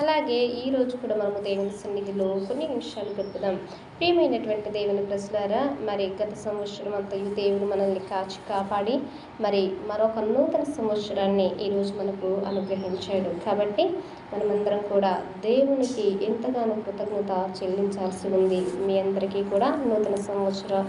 అలాగే ఈ రోజు కూడా మనము దేవుని సన్నిధిలో కొన్ని నిమిషాలు గడుపుదాం. ప్రియమైనటువంటి దేవుని ప్రజలారా మరి గత సంవత్సరం అంతయు దేవుడు మనల్ని కాచి కాపాడి మరి మరొక నూతన సంవత్సరాన్ని ఈరోజు మనకు అనుగ్రహించాడు. కాబట్టి మనమందరం కూడా దేవునికి ఎంతగానో కృతజ్ఞత చెల్లించాల్సి ఉంది. మీ అందరికీ కూడా నూతన సంవత్సర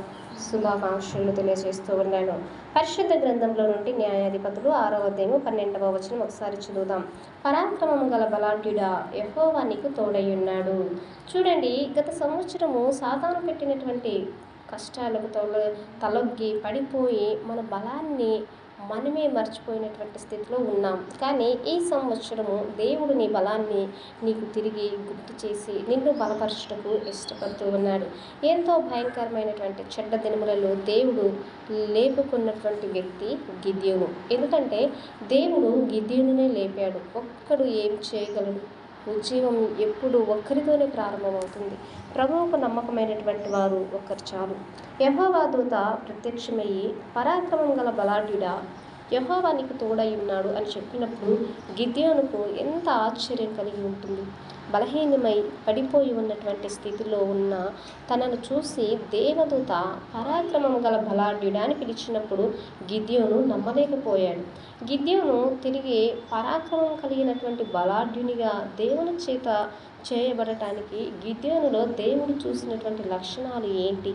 శుభాకాంక్షలు తెలియజేస్తూ ఉన్నాను. పరిశుద్ధ గ్రంథంలో నుండి న్యాయాధిపతులు ఆరవ అధ్యాయము పన్నెండవ వచనం ఒకసారి చదువుదాం. పరాక్రమము గల బలాఢ్యుడా యెహోవా నీకు తోడయ్యున్నాడు. చూడండి గత సంవత్సరము సాధారణ పెట్టినటువంటి కష్టాలకు తొల తలొగ్గి పడిపోయి మన బలాన్ని మనమే మర్చిపోయినటువంటి స్థితిలో ఉన్నాం. కానీ ఈ సంవత్సరము దేవుడు నీ బలాన్ని నీకు తిరిగి గుర్తు చేసి నిన్ను బలపరచుటకు ఇష్టపడుతూ ఉన్నాడు. ఎంతో భయంకరమైనటువంటి చెడ్డ దినములలో దేవుడు లేపుకున్నటువంటి వ్యక్తి గిద్యోను. ఎందుకంటే దేవుడు గిద్యోనునే లేపాడు. ఒక్కడు ఏం చేయగలడు? ఉద్యోగం ఎప్పుడు ఒక్కరితోనే ప్రారంభమవుతుంది. ప్రభువుకు నమ్మకమైనటువంటి వారు ఒక్కరు చాలు. యహోవా దూత ప్రత్యక్షమయ్యి పరాక్రమం గల బలాఢ్యుడా యహోవా నీకు తోడై ఉన్నాడు అని చెప్పినప్పుడు గిద్యోనుకు ఎంత ఆశ్చర్యం కలిగి ఉంటుంది. బలహీనమై పడిపోయి ఉన్నటువంటి స్థితిలో ఉన్న తనను చూసి దేవదూత పరాక్రమం గల బలాఢ్యుడా అని పిలిచినప్పుడు గిద్యోను నమ్మలేకపోయాడు. గిద్యోను తిరిగి పరాక్రమం కలిగినటువంటి బలాఢ్యునిగా దేవుని చేత చేయబడటానికి గిద్యోనులో దేవుడు చూసినటువంటి లక్షణాలు ఏంటి?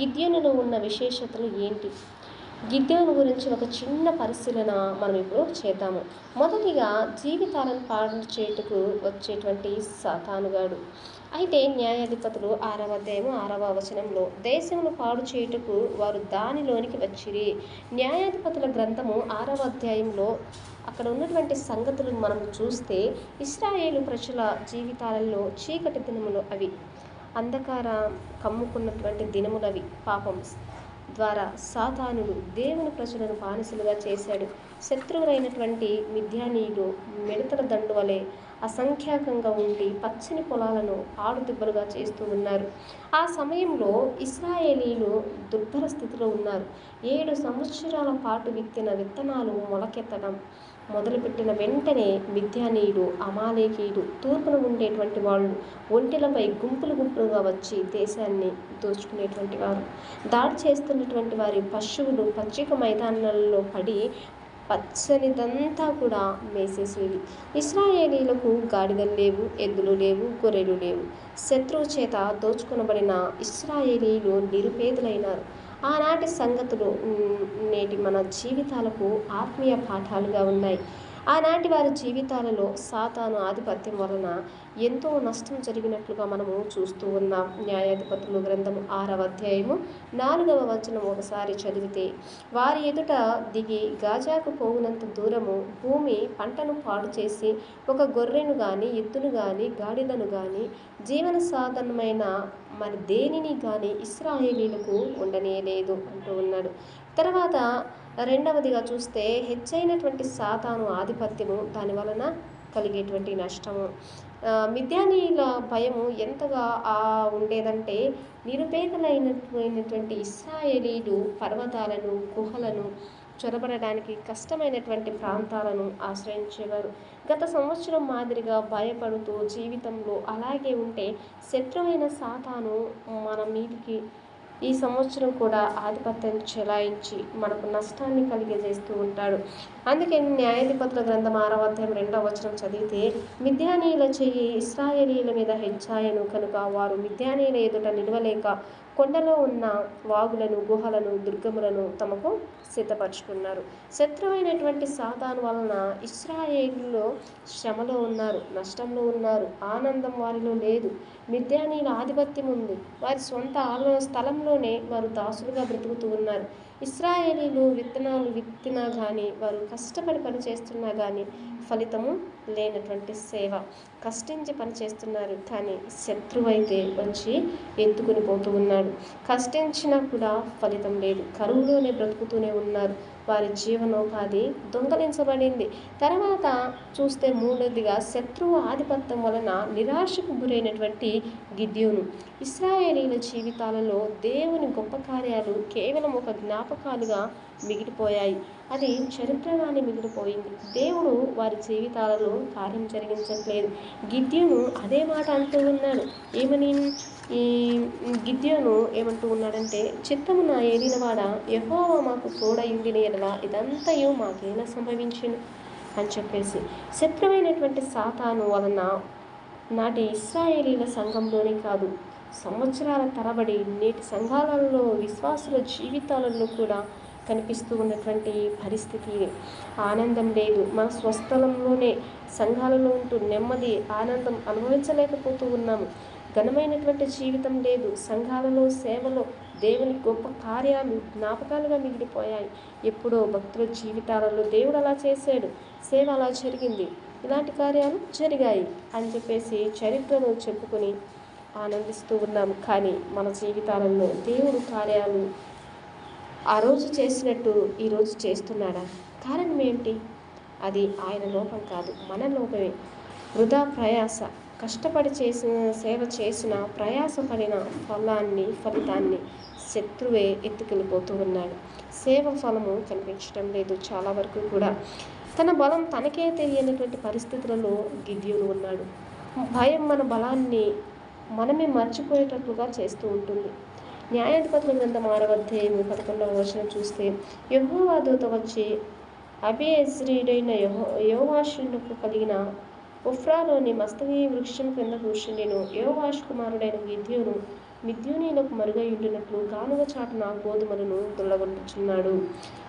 గిద్యోనులో ఉన్న విశేషతలు ఏంటి? గిద్యోను గురించి ఒక చిన్న పరిశీలన మనం ఇప్పుడు చేద్దాము. మొదటిగా జీవితాలను పాడు చేటుకు వచ్చేటువంటి సాతానుగాడు అయితే న్యాయాధిపతులు ఆరవ అధ్యాయము ఆరవ వచనంలో దేశమును పాడు చేయుటకు వారు దానిలోనికి వచ్చిరి. న్యాయాధిపతుల గ్రంథము ఆరవ అధ్యాయంలో అక్కడ ఉన్నటువంటి సంగతులను మనం చూస్తే ఇస్రాయేలు ప్రజల జీవితాలలో చీకటి దినములు అవి. అంధకార కమ్ముకున్నటువంటి దినములవి పాపం. ద్వారా సాతానుడు దేవుని ప్రజలను బానిసలుగా చేశాడు. శత్రువులైనటువంటి మిథ్యానీయులు మిడతల దండు వలె అసంఖ్యాకంగా ఉండి పచ్చని పొలాలను ఆడుదిబ్బలుగా చేస్తూ ఉన్నారు. ఆ సమయంలో ఇస్రాయేలీలు దుర్భర స్థితిలో ఉన్నారు. ఏడు సంవత్సరాల పాటు విత్తిన విత్తనాలు మొలకెత్తడం మొదలుపెట్టిన వెంటనే మిథ్యానీయుడు అమాలేకీయుడు తూర్పున ఉండేటువంటి వాళ్ళు ఒంటెలపై గుంపులు గుంపులుగా వచ్చి దేశాన్ని దోచుకునేటువంటి వారు. దాడి చేస్తున్నటువంటి వారి పశువులు పచ్చిక మైదానాలలో పడి పచ్చనిదంతా కూడా మేసేసేవి. ఇస్రాయేలీలకు గాడిదలు లేవు ఎద్దులు లేవు గొర్రెలు లేవు. శత్రువు చేత దోచుకొనబడిన ఇస్రాయేలీలు నిరుపేదలైనారు. ఆనాటి సంగతులు నేటి మన జీవితాలకు ఆత్మీయ పాఠాలుగా ఉన్నాయి. ఆనాటి వారి జీవితాలలో సాతాను ఆధిపత్యం వలన ఎంతో నష్టం జరిగినట్లుగా మనము చూస్తూ ఉన్నాం. న్యాయాధిపతులు గ్రంథము ఆరవ అధ్యాయము నాలుగవ వచనం ఒకసారి చదివితే వారి ఎదుట దిగి గాజాకు పోగునంత దూరము భూమి పంటను పాడు చేసి ఒక గొర్రెను కానీ ఎద్దును కానీ గాడిదను కానీ జీవన సాధనమైన మరి దేనిని కానీ ఇస్రాయేలీలకు ఉండనేలేదు అంటూ ఉన్నాడు. తర్వాత రెండవదిగా చూస్తే హెచ్చైనటువంటి సాతాను ఆధిపత్యము దాని వలన కలిగేటువంటి నష్టము. మిథ్యానీల భయము ఎంతగా ఉండేదంటే నిరుపేదలైనటువంటి ఇస్రాయేలీలు పర్వతాలను గుహలను చొరబడడానికి కష్టమైనటువంటి ప్రాంతాలను ఆశ్రయించేవారు. గత సంవత్సరం మాదిరిగా భయపడుతూ జీవితంలో అలాగే ఉంటే శత్రువైన సాతాను మన మీదికి ఈ సంవత్సరం కూడా ఆధిపత్యం చెలాయించి మనకు నష్టాన్ని కలిగజేస్తూ ఉంటాడు. అందుకే న్యాయాధిపతుల గ్రంథం ఆరవ అధ్యాయం రెండవ వచనం చదివితే మిథ్యానీయుల చెయ్యి ఇస్రాయేలీల మీద హెచ్చాయను కనుక వారు మిథ్యానీయుల ఎదుట నిలవలేక కొండలో ఉన్న వాగులను గుహలను దుర్గములను తమకు సిద్ధపరచుకున్నారు. శత్రువైనటువంటి సాతాను వలన ఇస్రాయేలులో శ్రమలో ఉన్నారు నష్టంలో ఉన్నారు. ఆనందం వారిలో లేదు. మిథ్యానీల ఆధిపత్యం ఉంది. వారి సొంత ఆలో స్థలంలోనే వారు దాసులుగా బ్రతుకుతూ ఉన్నారు. ఇస్రాయేలీలు విత్తనాలు విత్తినా కానీ వారు కష్టపడి పని చేస్తున్నా కానీ ఫలితము లేనటువంటి సేవ. కష్టించి పని చేస్తున్నారు కానీ శత్రువైతే వచ్చి ఎత్తుకుని పోతూ ఉన్నాడు. కష్టించినా కూడా ఫలితం లేదు. కరువులోనే బ్రతుకుతూనే ఉన్నారు. వారి జీవనోపాధి దొంగలించబడింది. తర్వాత చూస్తే మూడోదిగా శత్రువు ఆధిపత్యం వలన నిరాశకు గురైనటువంటి గిద్యోను. ఇస్రాయేలీల జీవితాలలో దేవుని గొప్ప కార్యాలు కేవలం ఒక జ్ఞాపకాలుగా మిగిలిపోయాయి. అది చరిత్రగానే మిగిలిపోయింది. దేవుడు వారి జీవితాలలో కార్యం జరిగించట్లేదు. గిద్యోను అదే మాట అంటూ ఉన్నాడు. ఏమని? ఈ గిద్యోను ఏమంటూ ఉన్నాడంటే చిత్తము నా ఏలినవాడ యెహోవా మాకు తోడయుండిన ఎడల ఇదంతయు మాకేలా సంభవించింది అని చెప్పేసి. శత్రువైనటువంటి సాతాను వలన నాటి ఇస్రాయేలీల సంఘంలోనే కాదు సంవత్సరాల తరబడి నేటి సంఘాలలో విశ్వాసుల జీవితాలలో కూడా కనిపిస్తూ ఉన్నటువంటి పరిస్థితి ఆనందం లేదు. మన స్వస్థలంలోనే సంఘాలలో ఉంటూ నెమ్మది ఆనందం అనుభవించలేకపోతూ ఉన్నాము. ఘనమైనటువంటి జీవితం లేదు. సంఘాలలో సేవలో దేవుని గొప్ప కార్యాలు జ్ఞాపకాలుగా మిగిలిపోయాయి. ఎప్పుడో భక్తుల జీవితాలలో దేవుడు అలా చేశాడు. సేవ అలా జరిగింది. ఇలాంటి కార్యాలు జరిగాయి అని చెప్పేసి చరిత్రను చెప్పుకొని ఆనందిస్తూ ఉన్నాము. కానీ మన జీవితాలలో దేవుడు కార్యాలు ఆ రోజు చేసినట్టు ఈరోజు చేస్తున్నాడా? కారణం ఏంటి అది ఆయన లోపం కాదు మన లోపమే. వృధా ప్రయాస. కష్టపడి చేసిన సేవ చేసిన ప్రయాసపడిన ఫలాన్ని ఫలితాన్ని శత్రువే ఎత్తుకెళ్ళిపోతూ ఉన్నాడు. సేవ ఫలము కనిపించడం లేదు చాలా వరకు కూడా. తన బలం తనకే తెలియనటువంటి పరిస్థితులలో గిద్యుడు ఉన్నాడు. భయం మన బలాన్ని మనమే మర్చిపోయేటట్లుగా చేస్తూ ఉంటుంది. న్యాయాధిపతుల గ్రంథం ఆరవ అధ్యాయం పదకొండవ వచనం చూస్తే యహోవాదూత వచ్చి అభియజ్రీడైన యహో యోవాషునకు కలిగిన ఉఫ్రాలోని మస్తవి వృక్షం క్రింద కూర్చుండెను. యోవాష్ కుమారుడైన గిద్యోను మిద్యూనీలకు మరుగై గానుగ చాటున గోధుమలను దుల్లగొట్టుచున్నాడు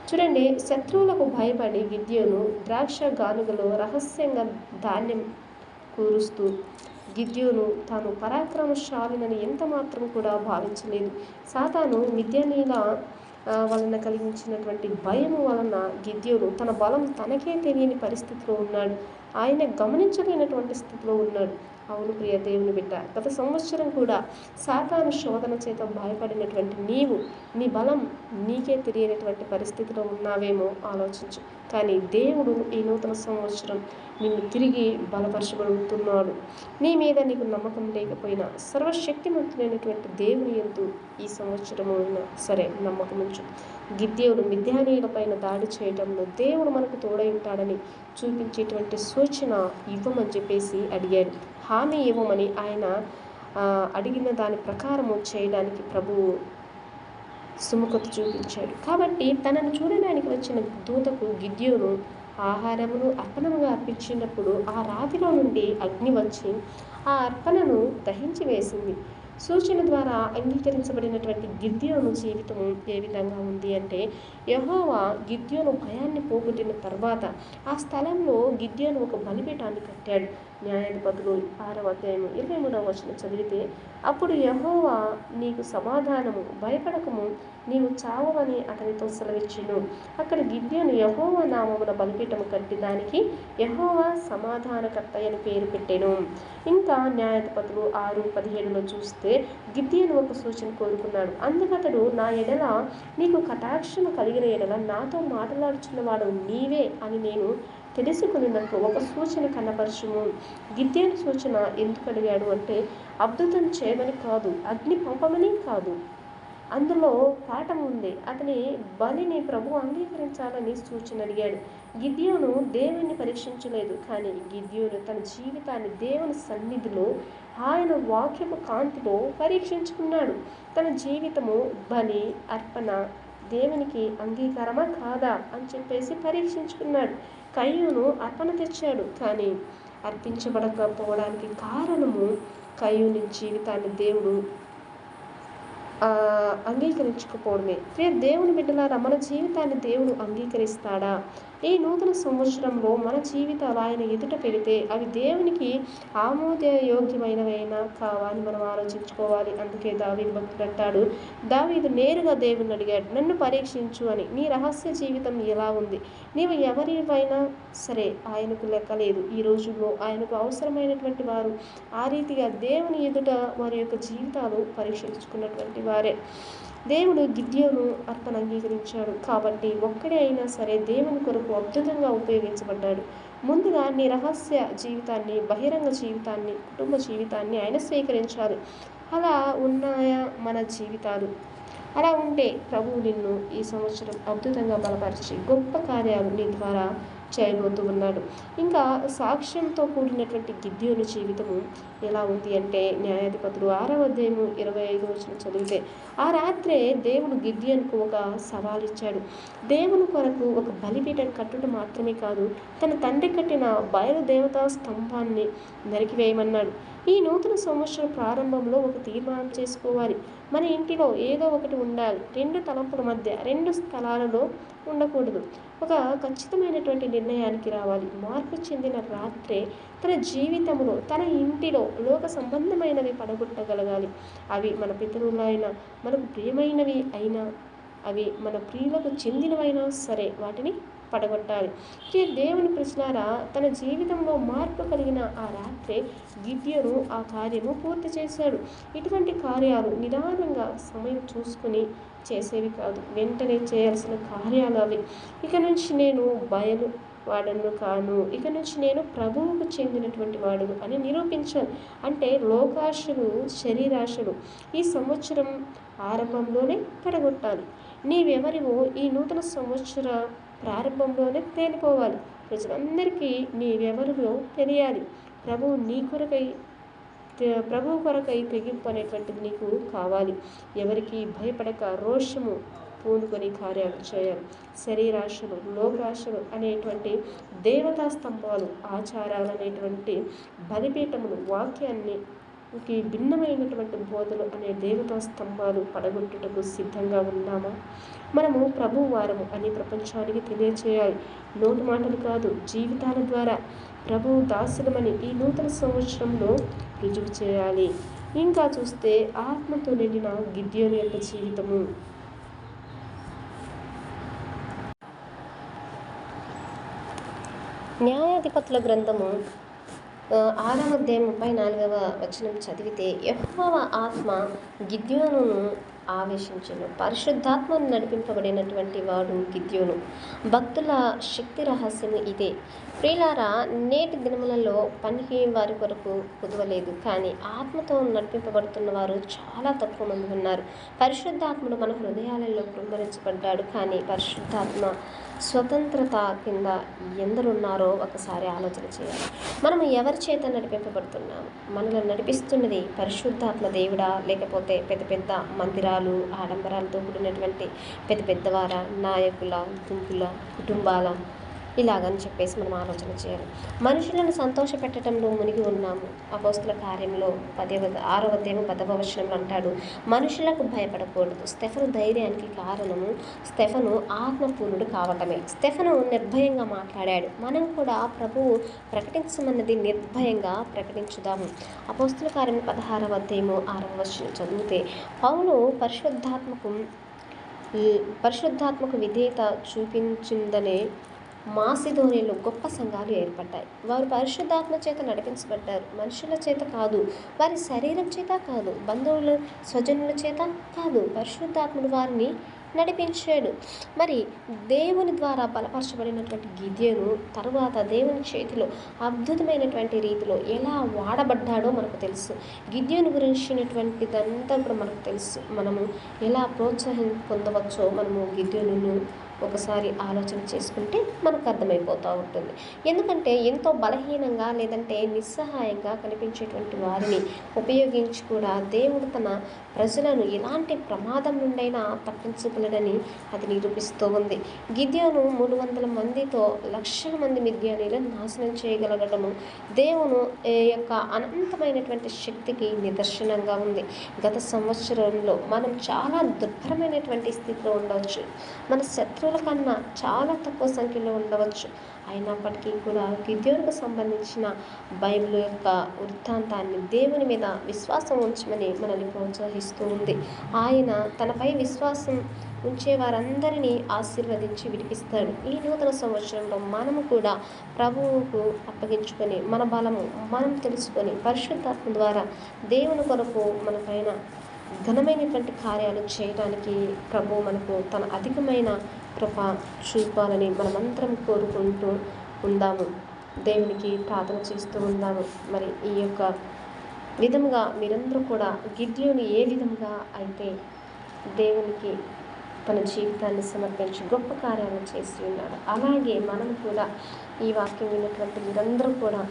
చూడండి శత్రువులకు భయపడి గిద్యోను ద్రాక్ష గానుగలో రహస్యంగా ధాన్యం కూరుస్తూ గిద్యోను తాను పరాక్రమశాలినని ఎంత మాత్రం కూడా భావించలేదు. సాతాను మిద్యనీల వలన కలిగించినటువంటి భయము వలన గిద్యోను తన బలం తనకే తెలియని పరిస్థితిలో ఉన్నాడు. ఆయన గమనించలేనటువంటి స్థితిలో ఉన్నాడు. అవును ప్రియ దేవుని బిడ్డ. గత సంవత్సరం కూడా సాతాను శోధన చేత భయపడినటువంటి నీవు నీ బలం నీకే తెలియనటువంటి పరిస్థితిలో ఉన్నావేమో ఆలోచించు. కానీ దేవుడు ఈ నూతన సంవత్సరం నిన్ను తిరిగి బలపరచబడుతున్నాడు. నీ మీద నీకు నమ్మకం లేకపోయినా సర్వశక్తిమంతులైనటువంటి దేవుని ఎందు ఈ సంవత్సరము అయినా సరే నమ్మకం ఉంచు. గిద్దేవుడు మిథ్యానీయులపైన దాడి చేయడంలో దేవుడు మనకు తోడై ఉంటాడని చూపించేటువంటి సూచన ఇవ్వమని చెప్పేసి అడిగాడు. హామీ ఇవ్వమని ఆయన అడిగిన దాని ప్రకారము చేయడానికి ప్రభువు సుముఖత చూపించాడు. కాబట్టి తనను చూడడానికి వచ్చిన దూతకు గిద్యోను ఆహారమును అర్పణముగా అర్పించినప్పుడు ఆ రాతిలో నుండి అగ్ని వచ్చి ఆ అర్పణను దహించి వేసింది. సూచన ద్వారా అంగీకరించబడినటువంటి గిద్యోను జీవితం ఏ విధంగా ఉంది అంటే యహోవా గిద్యోను భయాన్ని పోగొట్టిన తర్వాత ఆ స్థలంలో గిద్యోను ఒక బలిపీఠాన్ని కట్టాడు. న్యాయాధిపతులు ఆరవ అధ్యాయము ఇరవై మూడవ వచనం చదివితే అప్పుడు యహోవా నీకు సమాధానము భయపడకము నీవు చావవని అతనితో సెలవిచ్చును. అక్కడ గిద్యోను యహోవా నామమున బలిపీఠము కట్టి దానికి యహోవా సమాధానకర్త అని పేరు పెట్టెను. ఇంకా న్యాయాధిపతులు ఆరు పదిహేడులో చూస్తే గిద్యోను ఒక సూచన కోరుకున్నాడు. అందుకతడు నా ఎడల నీకు కటాక్షము కలిగిన ఎడల నాతో మాట్లాడుచున్నవాడు నీవే అని నేను తెలుసుకున్నట్లు ఒక సూచన కనపరచుము గిద్యోను సూచన ఎందుకు అడిగాడు అంటే అద్భుతం చేయమని కాదు అగ్ని పంపమని కాదు. అందులో పాఠం ఉంది. అతని బలిని ప్రభు అంగీకరించాలని సూచన అడిగాడు. గిద్యోను దేవుణ్ణి పరీక్షించలేదు. కానీ గిద్యోను తన జీవితాన్ని దేవుని సన్నిధిలో ఆయన వాక్యపు కాంతిలో పరీక్షించుకున్నాడు. తన జీవితము బలి అర్పణ దేవునికి అంగీకారమా కాదా అని చెప్పేసి పరీక్షించుకున్నాడు. కయ్యూను అర్పణ తెచ్చాడు. కానీ అర్పించబడకపోవడానికి కారణము కయ్యూని జీవితాన్ని దేవుడు అంగీకరించకపోవడమే. ప్రియ దేవుని బిడ్డలారా మన జీవితాన్ని దేవుడు అంగీకరిస్తాడా? ఈ నూతన సంవత్సరంలో మన జీవితాలు ఆయన ఎదుట పెడితే అవి దేవునికి ఆమోదయోగ్యమైనవైనా కావా అని మనం ఆలోచించుకోవాలి. అందుకే దావీ భక్తుడు అంటాడు దావీదు నేరుగా దేవుని అడిగాడు నన్ను పరీక్షించు అని. నీ రహస్య జీవితం ఎలా ఉంది? నీవు ఎవరివైనా సరే ఆయనకు లెక్కలేదు. ఈ రోజుల్లో ఆయనకు అవసరమైనటువంటి వారు ఆ రీతిగా దేవుని ఎదుట వారి యొక్క జీవితాలు పరీక్షించుకున్నటువంటి వారే. దేవుడు గిద్యోను అర్పణ అంగీకరించాడు. కాబట్టి ఒక్కడే అయినా సరే దేవుని కొరకు అద్భుతంగా ఉపయోగించబడ్డాడు. ముందుగా నీ రహస్య జీవితాన్ని బహిరంగ జీవితాన్ని కుటుంబ జీవితాన్ని ఆయన స్వీకరించాలి అలా ఉన్నాయా మన జీవితాలు? అలా ఉంటే ప్రభువు నిన్ను ఈ సంవత్సరం అద్భుతంగా బలపరిచి గొప్ప కార్యాలు నీ ద్వారా చేయబోతూ ఉన్నాడు. ఇంకా సాక్ష్యంతో కూడినటువంటి గిద్యోని జీవితము ఎలా ఉంది అంటే న్యాయాధిపతులు ఆరవ అధ్యాయము ఇరవై ఐదు వచ్చిన చదివితే ఆ రాత్రే దేవుడు గిద్యోన్కు ఒక సవాల్ ఇచ్చాడు. దేవుని కొరకు ఒక బలిపీఠం కట్టుట మాత్రమే కాదు తన తండ్రి కట్టిన బయలుదేవతా స్తంభాన్ని నరికివేయమన్నాడు. ఈ నూతన సంవత్సరం ప్రారంభంలో ఒక తీర్మానం చేసుకోవాలి. మన ఇంటిలో ఏదో ఒకటి ఉండాలి. రెండు తలంపుల మధ్య రెండు స్థలాలలో ఉండకూడదు. ఒక ఖచ్చితమైనటువంటి నిర్ణయానికి రావాలి. మార్పు చెందిన రాత్రే తన జీవితంలో తన ఇంటిలో లోక సంబంధమైనవి పడగొట్టగలగాలి. అవి మన పితరులైన మనకు ప్రియమైనవి అయినా అవి మన ప్రియులకు చెందినవైనా సరే వాటిని పడగొట్టాలి ఈ దేవుని ప్రశ్నారా తన జీవితంలో మార్పు కలిగిన ఆ రాత్రి గిద్యను ఆ కార్యము పూర్తి చేశాడు. ఇటువంటి కార్యాలు నిదానంగా సమయం చూసుకుని చేసేవి కాదు వెంటనే చేయాల్సిన కార్యాలు అవి. ఇక నుంచి నేను బయలు వాడను కాను ఇక నుంచి నేను ప్రభువుకు చెందినటువంటి వాడు అని నిరూపించాను. అంటే లోకాశలు శరీరాశలు ఈ సంవత్సరం ఆరంభంలోనే పడగొట్టాలి. నీవెవరివో ఈ నూతన సంవత్సర ప్రారంభంలోనే తేలిపోవాలి. ప్రజలందరికీ నీవెవరివో తెలియాలి. ప్రభువు నీ కొరకై ప్రభువు కొరకై తెగింపు అనేటువంటిది నీకు కావాలి. ఎవరికి భయపడక రోషము పూనుకొని కార్యాలు చేయాలి. శరీరాశలు లోకాశలు అనేటువంటి దేవతా స్తంభాలు ఆచారాలు అనేటువంటి బలిపీఠములు వాక్యాన్ని కి భిన్నమైనటువంటి బోధలు అనే దేవతా స్తంభాలు పడగొట్టుటకు సిద్ధంగా ఉన్నామా? మనము ప్రభు వారము అని ప్రపంచానికి తెలియచేయాలి. నోటి మాటలు కాదు జీవితాల ద్వారా ప్రభు దాసులమని ఈ నూతన సంవత్సరంలో రుజువు చేయాలి. ఇంకా చూస్తే ఆత్మతో నిండిన గిద్యోని యొక్క జీవితము. న్యాయాధిపతుల గ్రంథము ఆరవ అధ్యాయం ముప్పై నాలుగవ వచనం చదివితే యెహోవా ఆత్మ గిద్యోనును ఆవేశించను. పరిశుద్ధాత్మను నడిపింపబడినటువంటి వాడు గిద్యోను. భక్తుల శక్తి రహస్యము ఇదే. ప్రియులారా నేటి దినములలో పనికి వారి కొరకు కుదవలేదు. కానీ ఆత్మతో నడిపింపబడుతున్న వారు చాలా తక్కువ మంది ఉన్నారు. పరిశుద్ధాత్ముడు మన హృదయాలలో కృంభరించబడ్డాడు. కానీ పరిశుద్ధాత్మ స్వతంత్రత కింద ఎందరున్నారో ఒకసారి ఆలోచన చేయాలి. మనం ఎవరి చేత నడిపింపబడుతున్నాము? మనల్ని నడిపిస్తున్నది పరిశుద్ధాత్మ దేవుడా? లేకపోతే పెద్ద పెద్ద మందిరాలు ఆడంబరాలతో కూడినటువంటి పెద్ద పెద్దవార నాయకుల గుంపుల కుటుంబాల ఇలాగని చెప్పేసి మనం ఆలోచన చేయాలి. మనుషులను సంతోషపెట్టడంలో మునిగి ఉన్నాము. అపోస్తుల కార్యంలో పదే ఆరవ అధ్యాయం పదవ వచనంలో అంటాడు మనుషులకు భయపడకూడదు. స్టెఫను ధైర్యానికి కారణము స్టెఫను ఆత్మపూర్ణుడు కావటమే. స్టెఫను నిర్భయంగా మాట్లాడాడు మనం కూడా ప్రభువు ప్రకటించమన్నది నిర్భయంగా ప్రకటించుదాము. అపోస్తుల కార్యం పదహారవ అధ్యాయము ఆరవ వచనం చదివితే పౌలు పరిశుద్ధాత్మకు పరిశుద్ధాత్మకు విధేయత చూపించిందనే మాసిధోనిలో గొప్ప సంఘాలు ఏర్పడ్డాయి. వారు పరిశుద్ధాత్మ చేత నడిపించబడ్డారు. మనుషుల చేత కాదు వారి శరీరం చేత కాదు బంధువుల స్వజనుల చేత కాదు పరిశుద్ధాత్ముడు వారిని నడిపించాడు. మరి దేవుని ద్వారా బలపరచబడినటువంటి గిద్యను తరువాత దేవుని చేతిలో అద్భుతమైనటువంటి రీతిలో ఎలా వాడబడ్డాడో మనకు తెలుసు. గిద్యను గురించినటువంటిదంతా కూడా మనకు తెలుసు. మనము ఎలా ప్రోత్సాహం పొందవచ్చో మనము గిద్యను ఒకసారి ఆలోచన చేసుకుంటే మనకు అర్థమైపోతూ ఉంటుంది. ఎందుకంటే ఎంతో బలహీనంగా లేదంటే నిస్సహాయంగా కనిపించేటువంటి వారిని ఉపయోగించి కూడా దేవుడు తన ప్రజలను ఎలాంటి ప్రమాదం నుండైనా తప్పించగలడని అది నిరూపిస్తూ ఉంది. గిద్యోను మూడు వందల మందితో లక్షల మంది మిద్యానీలను నాశనం చేయగలగడము దేవును ఏ యొక్క అనంతమైనటువంటి శక్తికి నిదర్శనంగా ఉంది. గత సంవత్సరంలో మనం చాలా దుర్భరమైనటువంటి స్థితిలో ఉండవచ్చు. మన శత్రువుల కన్నా చాలా తక్కువ సంఖ్యలో ఉండవచ్చు. అయినప్పటికీ కూడా గిద్యోనుకు సంబంధించిన బైబిల్ యొక్క వృత్తాంతాన్ని దేవుని మీద విశ్వాసం ఉంచమని మనల్ని ప్రోత్సహిస్తూ ఉంది. ఆయన తనపై విశ్వాసం ఉంచే వారందరినీ ఆశీర్వదించి విడిపిస్తాడు. ఈ నూతన సంవత్సరంలో మనము కూడా ప్రభువుకు అప్పగించుకొని మన బలము మనం తెలుసుకొని పరిశుద్ధాత్మ ద్వారా దేవుని కొరకు మన పైన ఘనమైనటువంటి కార్యాలు చేయడానికి ప్రభు మనకు తన అధికమైన కృప చూపాలని మనమందరం కోరుకుంటూ ఉందాము. దేవునికి ప్రార్థన చేస్తూ ఉందాము. మరి ఈ యొక్క విధముగా మీరందరూ కూడా గిద్యోని ఏ విధంగా అయితే దేవునికి తన జీవితాన్ని సమర్పించి గొప్ప కార్యాలు చేసి ఉన్నాడు అలాగే మనం కూడా ఈ వాక్యం విన్నటువంటి మీరందరూ కూడా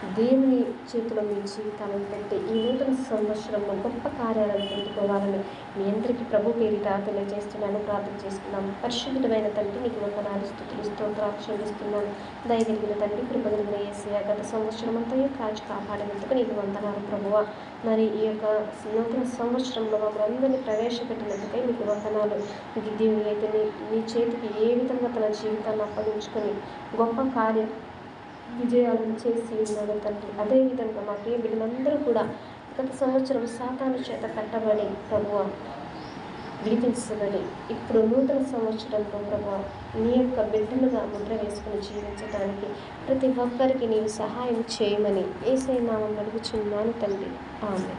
దేవుని చేతిలో మీ జీవితాలను పెట్టి ఈ నూతన సంవత్సరంలో గొప్ప కార్యాలను పొందుకోవాలని మీ అందరికీ ప్రభు పేరిట తెలియజేస్తున్నాను ప్రార్థన చేసుకున్నాం. పరిశుద్ధమైన తండ్రి నీకు వందనాలు స్థుతులు స్తోత్రాలు చెల్లిస్తున్నాను. దయగలిగిన తండ్రి కృపగలిగిన ఏసీయ గత సంవత్సరం అంతా కాచి కాపాడినందుకు నీకు వందనాలు ప్రభువ. మరి ఈ యొక్క నూతన సంవత్సరంలో మమ్మల్ని అందరినీ ప్రవేశపెట్టినందుకే మీకు వందనాలు. గిద్దేవుని అయితే నీ నీ చేతికి ఏ విధంగా తన జీవితాన్ని అప్పగించుకొని గొప్ప కార్యం విజయాలను చేసి ఉన్నాడు తండ్రి. అదేవిధంగా మా ప్రియ బిడ్డలందరూ కూడా గత సంవత్సరం సాతాను చేత కట్టబడి ప్రభు విడిపించబడి ఇప్పుడు నూతన సంవత్సరంలో ప్రభు నీ యొక్క బిడ్డలుగా ముద్ర వేసుకుని జీవించడానికి ప్రతి ఒక్కరికి నీవు సహాయం చేయమని ఏసై నామం అడుగుచున్నాను తండ్రి. ఆమె